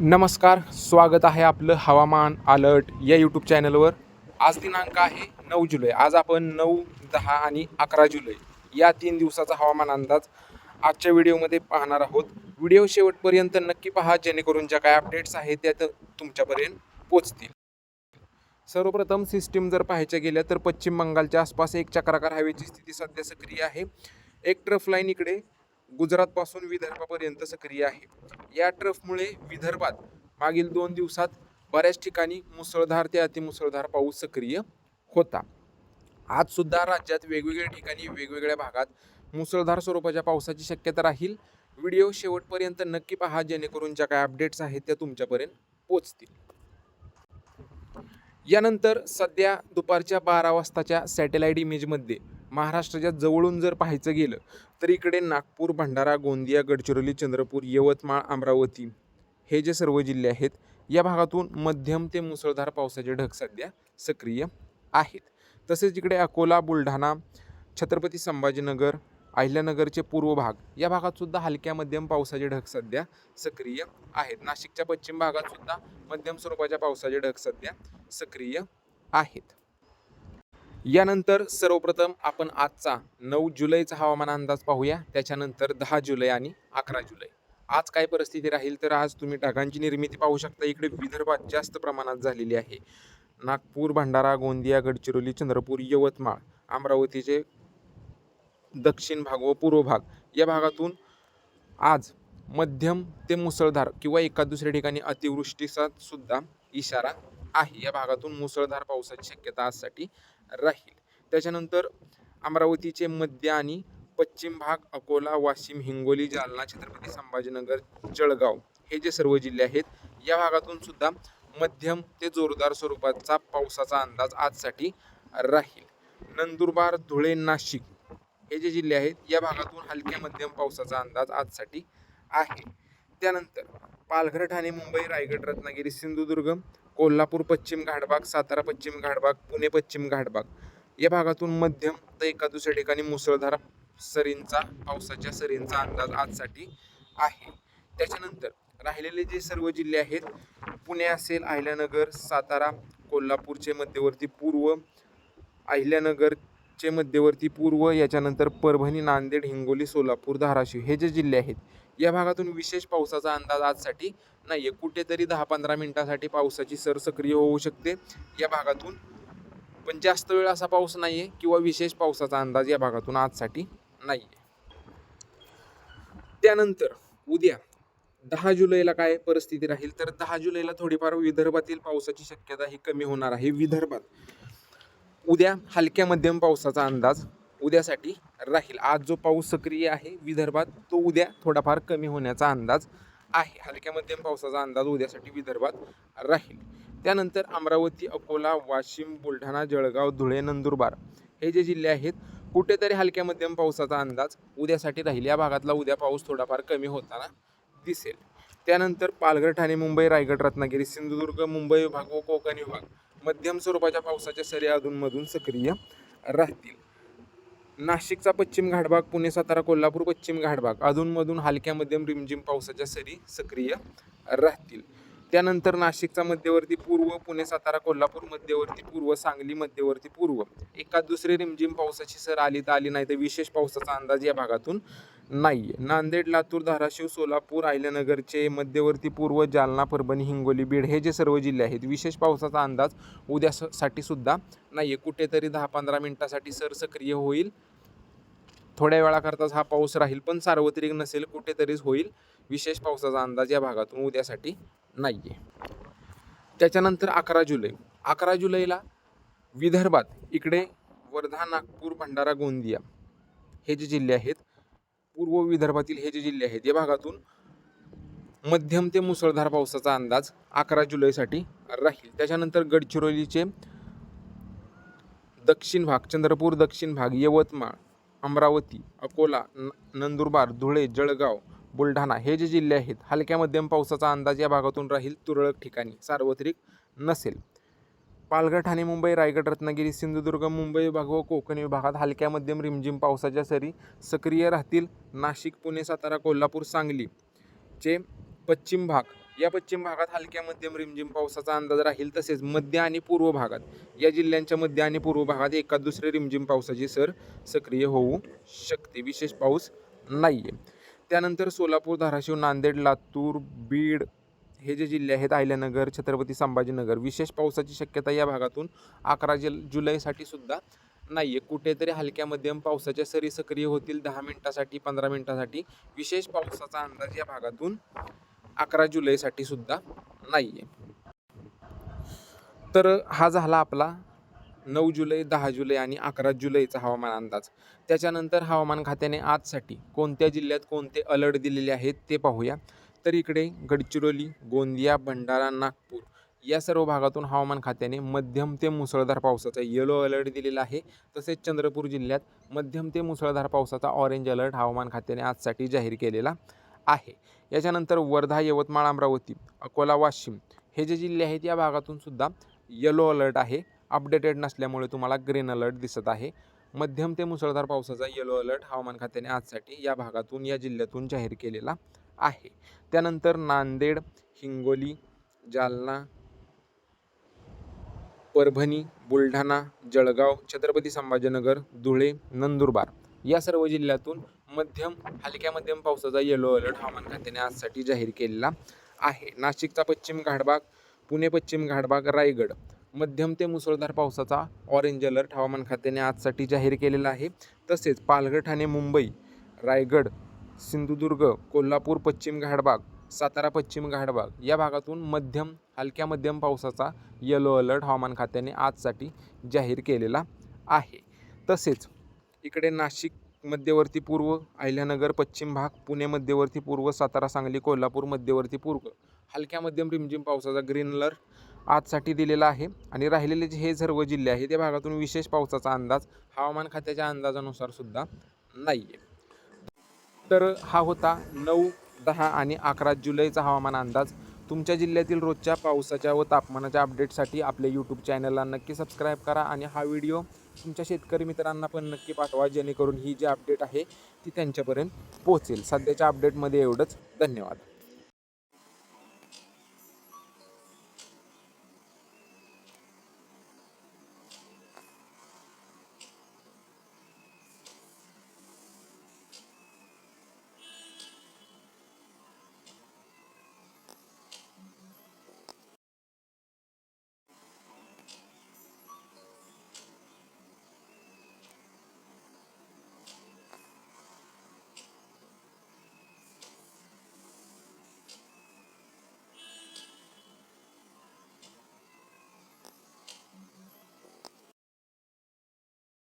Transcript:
नमस्कार स्वागत आहे आपलं हवामान अलर्ट या यूट्यूब चॅनलवर. आज दिनांक आहे नऊ जुलै. आज आपण नऊ दहा आणि अकरा जुलै या तीन दिवसाचा हवामान अंदाज आजच्या व्हिडिओमध्ये पाहणार आहोत. व्हिडिओ शेवटपर्यंत नक्की पहा जेणेकरून ज्या काय अपडेट्स आहेत त्या तुमच्यापर्यंत पोचतील सर्वप्रथम सिस्टीम जर पाहायच्या गेल्या तर पश्चिम बंगालच्या आसपास एक चक्राकार हवेची स्थिती सध्या सक्रिय आहे. एक ट्रफ लाईन इकडे गुजरातपासून विदर्भापर्यंत सक्रिय आहे. या ट्रफमुळे विदर्भात मागील दोन दिवसात बऱ्याच ठिकाणी मुसळधार ते अतिमुसळधार पाऊस सक्रिय होता. आज सुद्धा राज्यात वेगवेगळ्या ठिकाणी वेगवेगळ्या भागात मुसळधार स्वरूपाच्या पावसाची शक्यता राहील. व्हिडिओ शेवटपर्यंत नक्की पहा जेणेकरून ज्या काय अपडेट्स आहेत त्या तुमच्यापर्यंत पोचतील यानंतर सध्या दुपारच्या बारा वाजताच्या सॅटेलाईट इमेजमध्ये महाराष्ट्राच्या जवळून जर पाहायचं गेलं तर इकडे नागपूर भंडारा गोंदिया गडचिरोली चंद्रपूर यवतमाळ अमरावती हे जे सर्व जिल्हे आहेत या भागातून मध्यम ते मुसळधार पावसाचे ढग सध्या सक्रिय आहेत. तसेच इकडे अकोला बुलढाणा छत्रपती संभाजीनगर अहिल्यानगरचे पूर्व भाग या भागात सुद्धा हलक्या मध्यम पावसाचे ढग सध्या सक्रिय आहेत. नाशिकच्या पश्चिम भागात सुद्धा मध्यम स्वरूपाच्या पावसाचे ढग सध्या सक्रिय आहेत. यानंतर सर्वप्रथम आपण आजचा नऊ जुलैचा हवामान अंदाज पाहूया. त्याच्यानंतर दहा जुलै आणि अकरा जुलै. आज काय परिस्थिती राहील? तर आज तुम्ही ढगांची निर्मिती पाहू शकता. इकडे विदर्भात जास्त प्रमाणात झालेली आहे. नागपूर भंडारा गोंदिया गडचिरोली चंद्रपूर यवतमाळ अमरावतीचे दक्षिण भाग व पूर्व भाग या भागातून आज मध्यम ते मुसळधार किंवा एका दुसऱ्या ठिकाणी अतिवृष्टीचा सुद्धा इशारा आहे. या भागातून मुसळधार पावसाची शक्यता आजसाठी राहील. त्याच्यानंतर अमरावतीचे मध्य आणि पश्चिम भाग अकोला वाशिम हिंगोली जालना छत्रपती संभाजीनगर जळगाव हे जे सर्व जिल्हे आहेत या भागातून सुद्धा मध्यम ते जोरदार स्वरूपाचा पावसाचा अंदाज आजसाठी राहील. नंदुरबार धुळे नाशिक हे जे जिल्हे आहेत या भागातून हलक्या मध्यम पावसाचा अंदाज आजसाठी आहे. त्यानंतर पालघर ठाणे मुंबई रायगड रत्नागिरी सिंधुदुर्ग कोल्हापूर पश्चिम घाटबाग सातारा पश्चिम घाटबाग पुणे पश्चिम घाटबाग. या भागातून मध्यम तर एका दुसऱ्या ठिकाणी मुसळधार सरींचा पावसाच्या सरींचा अंदाज आजसाठी आहे. त्याच्यानंतर राहिलेले जे सर्व जिल्हे आहेत पुणे असेल अहिल्यानगर सातारा कोल्हापूरचे मध्यवर्ती पूर्व अहिल्यानगर चे मध्यवर्ती पूर्व याच्यानंतर परभणी नांदेड हिंगोली सोलापूर धाराशिव हे जे जिल्हे आहेत या भागातून विशेष पावसाचा अंदाज आजसाठी नाही आहे कुठेतरी दहा पंधरा मिनिटासाठी पावसाची सर सक्रिय होऊ शकते. या भागातून पण जास्त वेळ असा पाऊस नाही आहे किंवा विशेष पावसाचा अंदाज या भागातून आजसाठी नाही आहे त्यानंतर उद्या दहा जुलैला काय परिस्थिती राहील? तर दहा जुलैला थोडीफार विदर्भातील पावसाची शक्यता ही कमी होणार आहे. विदर्भात उद्या हलक्या मध्यम पावसाचा अंदाज उद्यासाठी राहील. आज जो पाऊस सक्रिय आहे विदर्भात तो उद्या थोडाफार कमी होण्याचा अंदाज आहे. हलक्या मध्यम पावसाचा अंदाज उद्यासाठी विदर्भात राहील. त्यानंतर अमरावती अकोला वाशिम बुलढाणा जळगाव धुळे नंदुरबार हे जे जिल्हे आहेत कुठेतरी हलक्या मध्यम पावसाचा अंदाज उद्यासाठी राहील. या भागातला उद्या पाऊस थोडाफार कमी होताना दिसेल. त्यानंतर पालघर ठाणे मुंबई रायगड रत्नागिरी सिंधुदुर्ग मुंबई विभाग व कोकण विभाग. मध्यम स्वरूपाच्या पावसाच्या सरी अधूनमधून सक्रिय राहतील. नाशिकचा पश्चिम घाटभाग पुणे सातारा कोल्हापूर पश्चिम घाटभाग अधूनमधून हलक्या मध्यम रिमझिम पावसाच्या सरी सक्रिय राहतील. त्यानंतर नाशिकचा मध्यवर्ती पूर्व पुणे सातारा कोल्हापूर मध्यवर्ती पूर्व सांगली मध्यवर्ती पूर्व. एका दुसरी रिमझिम पावसाची सर आली तर आली नाही तर विशेष पावसाचा अंदाज या भागातून नाही आहे नांदेड लातूर धाराशिव सोलापूर अहिल्यानगरचे मध्यवर्ती पूर्व जालना परभणी हिंगोली बीड हे जे सर्व जिल्हे आहेत विशेष पावसाचा अंदाज उद्यासाठी सुद्धा नाही आहे कुठेतरी दहा पंधरा मिनिटासाठी सर सक्रिय होईल. थोड्या वेळाकरताच हा पाऊस राहील पण सार्वत्रिक नसेल कुठेतरीच होईल. विशेष पावसाचा अंदाज या भागातून उद्यासाठी नाही आहे त्याच्यानंतर अकरा जुलै. अकरा जुलैला विदर्भात इकडे वर्धा नागपूर भंडारा गोंदिया हे जे जिल्हे आहेत पूर्व विदर्भातील हे जे जिल्हे आहेत या भागातून मध्यम ते मुसळधार पावसाचा अंदाज अकरा जुलैसाठी राहील. त्याच्यानंतर गडचिरोलीचे दक्षिण भाग चंद्रपूर दक्षिण भाग यवतमाळ अमरावती अकोला न नंदुरबार धुळे जळगाव बुलढाणा. हे जे जिल्हे आहेत हलक्या मध्यम पावसाचा अंदाज या भागातून राहील तुरळक ठिकाणी. सार्वत्रिक नसेल. पालघर ठाणे मुंबई रायगड रत्नागिरी सिंधुदुर्ग मुंबई विभाग व कोकण विभागात हलक्या मध्यम रिमझिम पावसाच्या सरी सक्रिय राहतील. नाशिक पुणे सातारा कोल्हापूर सांगली चे पश्चिम भाग. या पश्चिम भागात हलक्या मध्यम रिमझिम पावसाचा अंदाज राहील तसेच मध्य आणि पूर्व भागात. या जिल्ह्यांच्या मध्य आणि पूर्व भागात एका दुसरे रिमझिम पावसाची सर सक्रिय होऊ शकते. विशेष पाऊस नाही आहे त्यानंतर सोलापूर धाराशिव नांदेड लातूर बीड हे जे जिल्हे आहेत अहिल्यानगर छत्रपती संभाजीनगर विशेष पावसाची शक्यता या भागातून अकरा जल जुलैसाठी सुद्धा नाही आहे कुठेतरी हलक्या मध्यम पावसाच्या सरी सक्रिय होतील दहा मिनिटासाठी पंधरा मिनिटासाठी. विशेष पावसाचा अंदाज या भागातून अकरा जुलैसाठी सुद्धा नाही आहे तर हा झाला आपला नऊ जुलै दहा जुलै आणि अकरा जुलैचा हवामान अंदाज. त्याच्यानंतर हवामान खात्याने आजसाठी कोणत्या जिल्ह्यात कोणते अलर्ट दिलेले आहेत ते पाहूया. तर इकडे गडचिरोली गोंदिया भंडारा नागपूर या सर्व भागातून हवामान खात्याने मध्यम ते मुसळधार पावसाचा येलो अलर्ट दिलेला आहे. तसेच चंद्रपूर जिल्ह्यात मध्यम ते मुसळधार पावसाचा ऑरेंज अलर्ट हवामान खात्याने आजसाठी जाहीर केलेला आहे. याच्यानंतर वर्धा यवतमाळ अमरावती अकोला वाशिम हे जे जिल्हे आहेत या भागातून सुद्धा येलो अलर्ट आहे. अपडेटेड नसल्यामुळे तुम्हाला ग्रीन अलर्ट दिसत आहे. मध्यम ते मुसळधार पावसाचा येलो अलर्ट हवामान खात्याने आजसाठी या भागातून या जिल्ह्यातून जाहीर केलेला आहे. त्यानंतर नांदेड हिंगोली जालना परभणी बुलढाणा जळगाव छत्रपती संभाजीनगर धुळे नंदुरबार या सर्व जिल्ह्यातून मध्यम हलक्या मध्यम पावसाचा येलो अलर्ट हवामान खात्याने आजसाठी जाहीर केलेला आहे. नाशिकचा पश्चिम घाटभाग पुणे पश्चिम घाटभाग रायगड मध्यम ते मुसळधार पावसाचा ऑरेंज अलर्ट हवामान खात्याने आजसाठी जाहीर केलेला आहे. तसेच पालघर ठाणे मुंबई रायगड सिंधुदुर्ग कोल्हापूर पश्चिम घाटबाग सातारा पश्चिम घाटबाग या भागातून मध्यम हलक्या मध्यम पावसाचा येलो अलर्ट हवामान खात्याने आजसाठी जाहीर केलेला आहे. तसेच इकडे नाशिक मध्यवर्ती पूर्व अहिल्यानगर पश्चिम भाग पुणे मध्यवर्ती पूर्व सातारा सांगली कोल्हापूर मध्यवर्ती पूर्व हलक्या मध्यम रिमझिम पावसाचा ग्रीन अलर्ट आजसाठी दिलेला आहे. आणि राहिलेले जे हे सर्व जिल्हे आहेत त्या भागातून विशेष पावसाचा अंदाज हवामान खात्याच्या अंदाजानुसार सुद्धा नाही आहे तर हा होता नऊ दहा आणि अकरा जुलैचा हवामान अंदाज. तुमच्या जिल्ह्यातील रोजच्या पावसाच्या व तापमानाच्या अपडेटसाठी आपल्या यूट्यूब चॅनलला नक्की सबस्क्राईब करा आणि हा व्हिडिओ तुमच्या शेतकरी मित्रांना पण नक्की पाठवा जेणेकरून ही जी अपडेट आहे ती त्यांच्यापर्यंत पोहोचेल. सध्याच्या अपडेटमध्ये एवढंच. धन्यवाद.